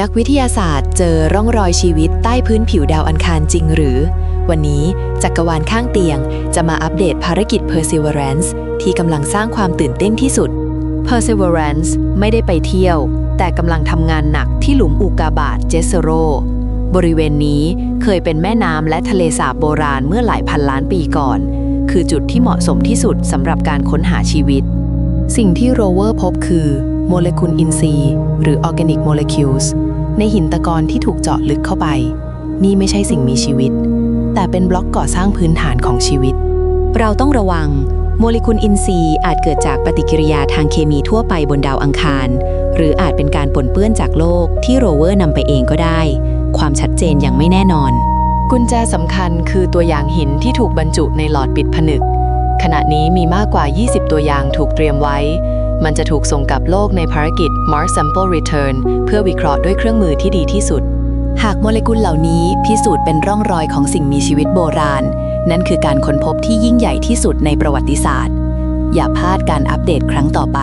นักวิทยาศาสตร์เจอร่องรอยชีวิตใต้พื้นผิวดาวอังคารจริงหรือ วันนี้จักรวาลข้างเตียงจะมาอัปเดตภารกิจ Perseverance ที่กำลังสร้างความตื่นเต้นที่สุด Perseverance ไม่ได้ไปเที่ยว แต่กำลังทำงานหนักที่หลุมอุกาบาตเจสโร บริเวณนี้เคยเป็นแม่น้ำและทะเลสาบโบราณเมื่อหลายพันล้านปีก่อน คือจุดที่เหมาะสมที่สุดสำหรับการค้นหาชีวิต สิ่งที่โรเวอร์พบคือโมเลกุลอินทรีย์ หรือ Organic Molecules ในหินตะกอนที่ถูกเจาะลึกเข้าไป นี่ไม่ใช่สิ่งมีชีวิต แต่เป็นบล็อกก่อสร้างพื้นฐานของชีวิต เราต้องระวังโมเลกุลอินทรีย์อาจเกิดจากปฏิกิริยาทางเคมีทั่วไปบนดาวอังคาร หรืออาจเป็นการปนเปื้อนจากโลกที่โรเวอร์นำไปเองก็ได้ ความชัดเจนยังไม่แน่นอน กุญแจสำคัญคือตัวอย่างหินที่ถูกบรรจุในหลอดปิดผนึก ขณะนี้มีมากกว่า 20 ตัวอย่างถูกเตรียมไว้ มันจะถูกส่งกลับโลกในภารกิจ Mars Sample Return เพื่อวิเคราะห์ด้วยเครื่องมือที่ดีที่สุด หากโมเลกุลเหล่านี้พิสูจน์เป็นร่องรอยของสิ่งมีชีวิตโบราณ นั่นคือการค้นพบที่ยิ่งใหญ่ที่สุดในประวัติศาสตร์ อย่าพลาดการอัปเดตครั้งต่อไป